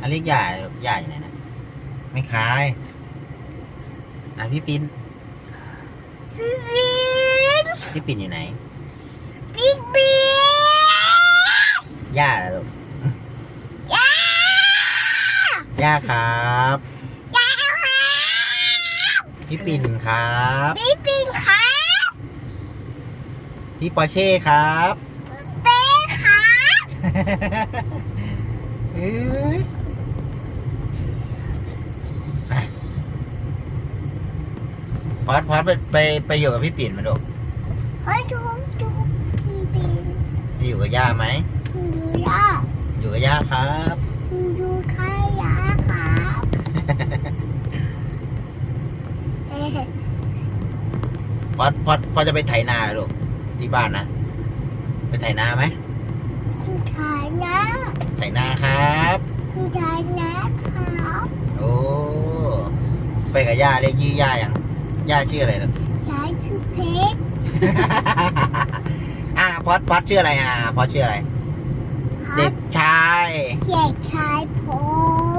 อันเรียกย่าย่าอยู่ไหนนะไม่ขายอะพี่ปินพี่บินพี่ปินอยู่ไหนพี่บินย่าเหรอลูกย่าย่าครับย่าครับพี่ปิ่นครับพี่บินครับพี่ปอร์เช่ครับเป้ครับเอ้ยอะ พอดพอดไปไปไปอยู่กับพี่ปิ่นมาดูเฮ้ยทุกทุกพี่บินไปอยู่กับย่าไหมดูย่าอยู่กับย่าครับดูใครย่าครับเอ๊ะพอดพอดพอดจะไปไถนาเหรอลูกที่บ้านนะไปไถนาไหมคือชายนะไถนาครับคือชายนะครับโอ้ไปกับย่าเรียกชื่อย่ายัง ย่าชื่ออะไรลูกชายคือเพชรอ่าพอดพอดชื่ออะไรอะพอดชื่ออะไรครัเด็บกชาย เด็กชายพ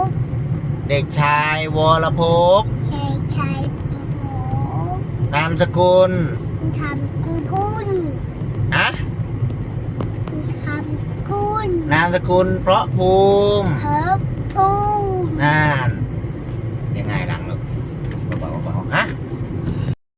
บเด็กชายวรภพเด็กชายพบนามสกุลทำกุลฮะทำกุลนามสกุลเพราะภูมิเพิบพูนั่นยังไงล่ะ